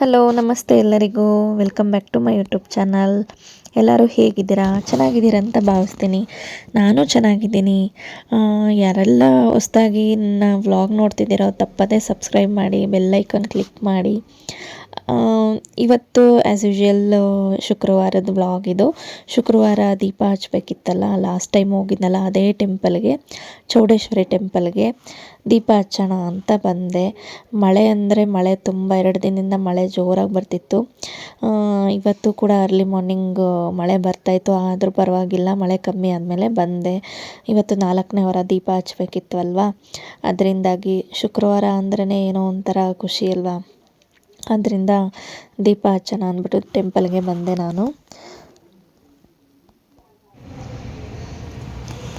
Hello ನಮಸ್ತೆ ಎಲ್ಲರಿಗೂ. Welcome back to my YouTube channel ಎಲ್ಲರೂ ಹೇಗಿದ್ದೀರಾ? ಚೆನ್ನಾಗಿದ್ದೀರಾ ಅಂತ ಭಾವಿಸ್ತೀನಿ. ನಾನು ಚೆನ್ನಾಗಿದ್ದೀನಿ. ಯಾರೆಲ್ಲ ಹೊಸ್ದಾಗಿ ನನ್ನ ವ್ಲಾಗ್ ನೋಡ್ತಿದ್ದೀರೋ ತಪ್ಪದೇ ಸಬ್ಸ್ಕ್ರೈಬ್ ಮಾಡಿ ಬೆಲ್ಲೈಕನ್ ಕ್ಲಿಕ್ ಮಾಡಿ. ಇವತ್ತು ಆ್ಯಸ್ ಯೂಶ್ವಲ್ ಶುಕ್ರವಾರದ ಬ್ಲಾಗ್ ಇದು. ಶುಕ್ರವಾರ ದೀಪ ಹಚ್ಬೇಕಿತ್ತಲ್ಲ ಲಾಸ್ಟ್ ಟೈಮ್ ಹೋಗಿದ್ನಲ್ಲ ಅದೇ ಟೆಂಪಲ್ಗೆ ಚೌಡೇಶ್ವರಿ ಟೆಂಪಲ್ಗೆ ದೀಪ ಹಚ್ಚೋಣ ಅಂತ ಬಂದೆ. ಮಳೆ ಅಂದರೆ ಮಳೆ, ತುಂಬ ಎರಡು ದಿನದಿಂದ ಮಳೆ ಜೋರಾಗಿ ಬರ್ತಿತ್ತು. ಇವತ್ತು ಕೂಡ ಅರ್ಲಿ ಮಾರ್ನಿಂಗ್ ಮಳೆ ಬರ್ತಾಯಿತ್ತು ಆದರೂ ಪರವಾಗಿಲ್ಲ, ಮಳೆ ಕಮ್ಮಿ ಆದಮೇಲೆ ಬಂದೆ. ಇವತ್ತು ನಾಲ್ಕನೇ ವಾರ ದೀಪ ಹಚ್ಬೇಕಿತ್ತು ಅಲ್ವಾ? ಅದರಿಂದಾಗಿ ಶುಕ್ರವಾರ ಅಂದ್ರೇ ಏನೋ ಒಂಥರ ಖುಷಿ ಅಲ್ವಾ? ಅದರಿಂದ ದೀಪ ಹಚ್ಚೋಣ ಅಂದ್ಬಿಟ್ಟು ಟೆಂಪಲ್ಗೆ ಬಂದೆ ನಾನು.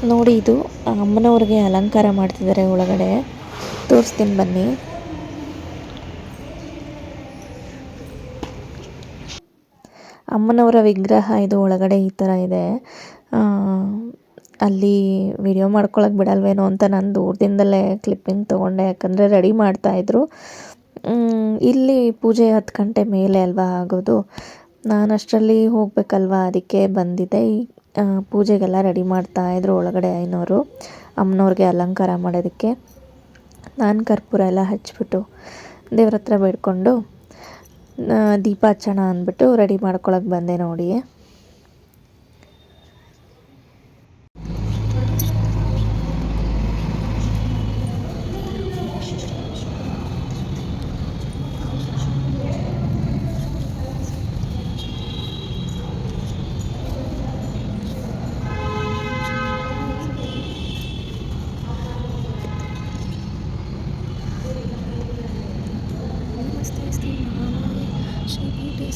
ನೋಡಿ ಇದು ಅಮ್ಮನವ್ರಿಗೆ ಅಲಂಕಾರ ಮಾಡ್ತಿದ್ದಾರೆ ಒಳಗಡೆ. ತೋರಿಸ್ತೀನಿ ಬನ್ನಿ. ಅಮ್ಮನವರ ವಿಗ್ರಹ ಇದು ಒಳಗಡೆ ಈ ಥರ ಇದೆ. ಅಲ್ಲಿ ವಿಡಿಯೋ ಮಾಡ್ಕೊಳಕ್ಕೆ ಬಿಡಲ್ವೇನೋ ಅಂತ ನಾನು ದೂರದಿಂದಲೇ ಕ್ಲಿಪ್ಪಿಂಗ್ ತೊಗೊಂಡೆ. ಯಾಕಂದರೆ ರೆಡಿ ಮಾಡ್ತಾಯಿದ್ರು ಇಲ್ಲಿ ಪೂಜೆ ಹತ್ತು ಗಂಟೆ ಮೇಲೆ ಅಲ್ವಾ ಆಗೋದು. ನಾನು ಅಷ್ಟರಲ್ಲಿ ಹೋಗ್ಬೇಕಲ್ವಾ? ಅದಕ್ಕೆ ಬಂದಿದ್ದೆ. ಈ ಪೂಜೆಗೆಲ್ಲ ರೆಡಿ ಮಾಡ್ತಾ ಇದ್ರು ಒಳಗಡೆ ಐನೋರು. ಅಮ್ಮನವ್ರಿಗೆ ಅಲಂಕಾರ ಮಾಡೋದಕ್ಕೆ. ನಾನು ಕರ್ಪೂರ ಎಲ್ಲ ಹಚ್ಬಿಟ್ಟು ದೇವ್ರ ಹತ್ರ ಬೇಡ್ಕೊಂಡು ದೀಪ ಹಚ್ಚೋಣ ಅಂದ್ಬಿಟ್ಟು ರೆಡಿ ಮಾಡ್ಕೊಳಕ್ಕೆ ಬಂದೆ ನೋಡಿ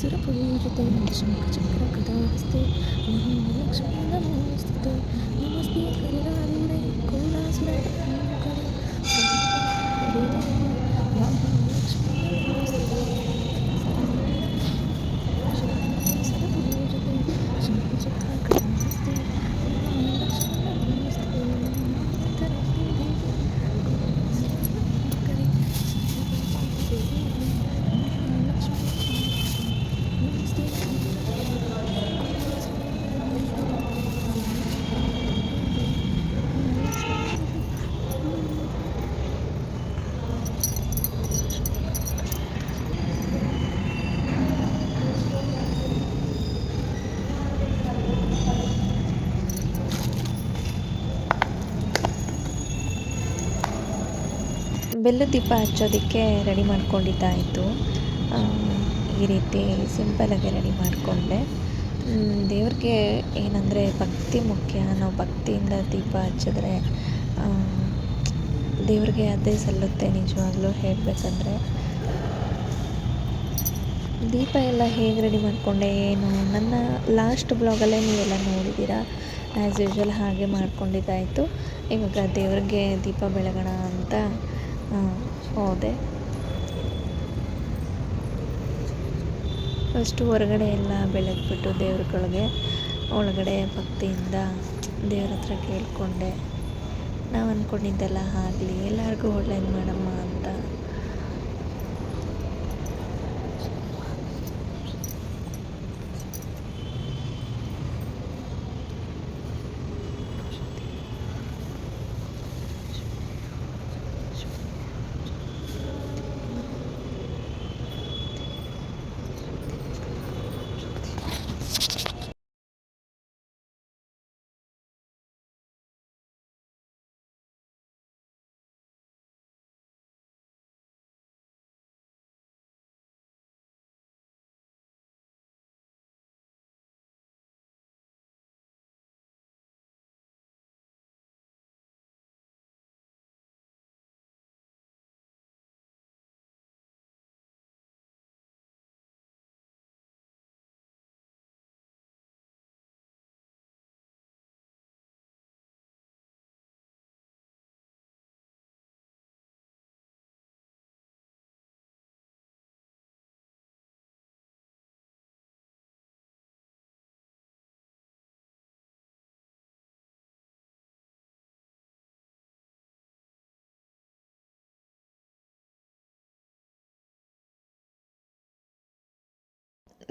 ಸುರಪುರಿ ಜೊತೆ ಲಕ್ಷ್ಮಣ ಚಕ್ರ ಕಥಾಸ್ತಿ ಲಕ್ಷ್ಮಣ ಸ್ತುತ ಬೆಲ್ಲದ ದೀಪ ಹಚ್ಚೋದಕ್ಕೆ ರೆಡಿ ಮಾಡ್ಕೊಂಡಿದ್ದಾಯಿತು. ಈ ರೀತಿ ಸಿಂಪಲಾಗಿ ರೆಡಿ ಮಾಡಿಕೊಂಡೆ. ದೇವ್ರಿಗೆ ಏನಂದರೆ ಭಕ್ತಿ ಮುಖ್ಯ. ನಾವು ಭಕ್ತಿಯಿಂದ ದೀಪ ಹಚ್ಚಿದ್ರೆ ದೇವ್ರಿಗೆ ಅದೇ ಸಲ್ಲುತ್ತೆ ನಿಜವಾಗ್ಲೂ ಹೇಳಬೇಕಂದ್ರೆ. ದೀಪ ಎಲ್ಲ ಹೇಗೆ ರೆಡಿ ಮಾಡಿಕೊಂಡೆ ಏನು? ನನ್ನ ಲಾಸ್ಟ್ ಬ್ಲಾಗಲ್ಲೇ ನೀವೆಲ್ಲ ನೋಡಿದ್ದೀರಾ? ಆ್ಯಸ್ ಯೂಶ್ವಲ್ ಹಾಗೆ ಮಾಡ್ಕೊಂಡಿದ್ದಾಯಿತು. ಇವಾಗ ದೇವ್ರಿಗೆ ದೀಪ ಬೆಳಗೋಣ ಅಂತ ಹೋದೆ. ಫಸ್ಟು ಹೊರಗಡೆ ಎಲ್ಲ ಬೆಳಗ್ಬಿಟ್ಟು ದೇವ್ರುಗಳಿಗೆ, ಒಳಗಡೆ ಭಕ್ತಿಯಿಂದ ದೇವ್ರ ಹತ್ರ ಕೇಳಿಕೊಂಡೆ. ನಾವು ಅಂದ್ಕೊಂಡಿದ್ದೆಲ್ಲ ಆಗಲಿ, ಎಲ್ಲರಿಗೂ ಒಳ್ಳೇದು ಮಾಡಮ್ಮ ಅಂತ.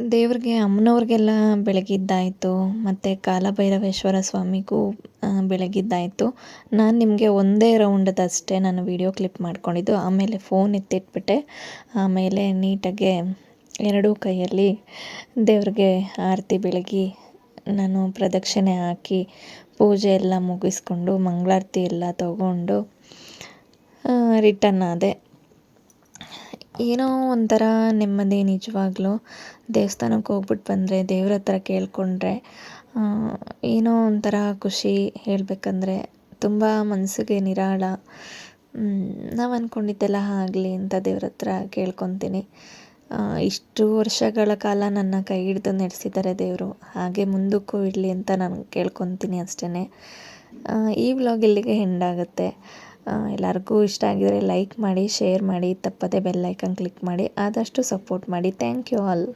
ದೇವ್ರಿಗೆ, ಅಮ್ಮನವ್ರಿಗೆಲ್ಲ ಬೆಳಗಿದ್ದಾಯಿತು, ಮತ್ತು ಕಾಲಭೈರವೇಶ್ವರ ಸ್ವಾಮಿಗೂ ಬೆಳಗಿದ್ದಾಯಿತು. ನಾನು ನಿಮಗೆ ಒಂದೇ ರೌಂಡದಷ್ಟೇ ನಾನು ವೀಡಿಯೋ ಕ್ಲಿಪ್ ಮಾಡ್ಕೊಂಡಿದ್ದು. ಆಮೇಲೆ ಫೋನ್ ಎತ್ತಿಟ್ಬಿಟ್ಟೆ. ಆಮೇಲೆ ನೀಟಾಗೆ ಎರಡೂ ಕೈಯಲ್ಲಿ ದೇವ್ರಿಗೆ ಆರತಿ ಬೆಳಗಿ ನಾನು ಪ್ರದಕ್ಷಿಣೆ ಹಾಕಿ ಪೂಜೆ ಎಲ್ಲ ಮುಗಿಸ್ಕೊಂಡು, ಮಂಗಳಾರತಿ ಎಲ್ಲ ತಗೊಂಡು ರಿಟರ್ನ್ ಆದೆ. ಏನೋ ಒಂಥರ ನೆಮ್ಮದಿ ನಿಜವಾಗ್ಲೂ. ದೇವಸ್ಥಾನಕ್ಕೆ ಹೋಗ್ಬಿಟ್ಟು ಬಂದರೆ, ದೇವ್ರ ಹತ್ರ ಕೇಳಿಕೊಂಡ್ರೆ ಏನೋ ಒಂಥರ ಖುಷಿ ಹೇಳಬೇಕಂದ್ರೆ ತುಂಬ ಮನಸ್ಸಿಗೆ ನಿರಾಳ. ನಾವು ಅಂದ್ಕೊಂಡಿದ್ದೆಲ್ಲ ಆಗಲಿ ಅಂತ ದೇವ್ರ ಹತ್ರ ಕೇಳ್ಕೊತೀನಿ. ಇಷ್ಟು ವರ್ಷಗಳ ಕಾಲ ನನ್ನ ಕೈ ಹಿಡಿದು ನಡೆಸಿದ್ದಾರೆ ದೇವರು. ಹಾಗೆ ಮುಂದಕ್ಕೂ ಇಡಲಿ ಅಂತ ನಾನು ಕೇಳ್ಕೊತೀನಿ ಅಷ್ಟೇ ಈ ವ್ಲಾಗ್ ಇಲ್ಲಿಗೆ ಹೆಂಡಾಗುತ್ತೆ ಎಲ್ಲರಿಗೂ ಇಷ್ಟ ಆಗಿದ್ದರೆ ಲೈಕ್ ಮಾಡಿ ಶೇರ್ ಮಾಡಿ, ತಪ್ಪದೆ ಬೆಲ್ ಐಕನ್ ಕ್ಲಿಕ್ ಮಾಡಿ, ಆದಷ್ಟು ಸಪೋರ್ಟ್ ಮಾಡಿ. Thank you all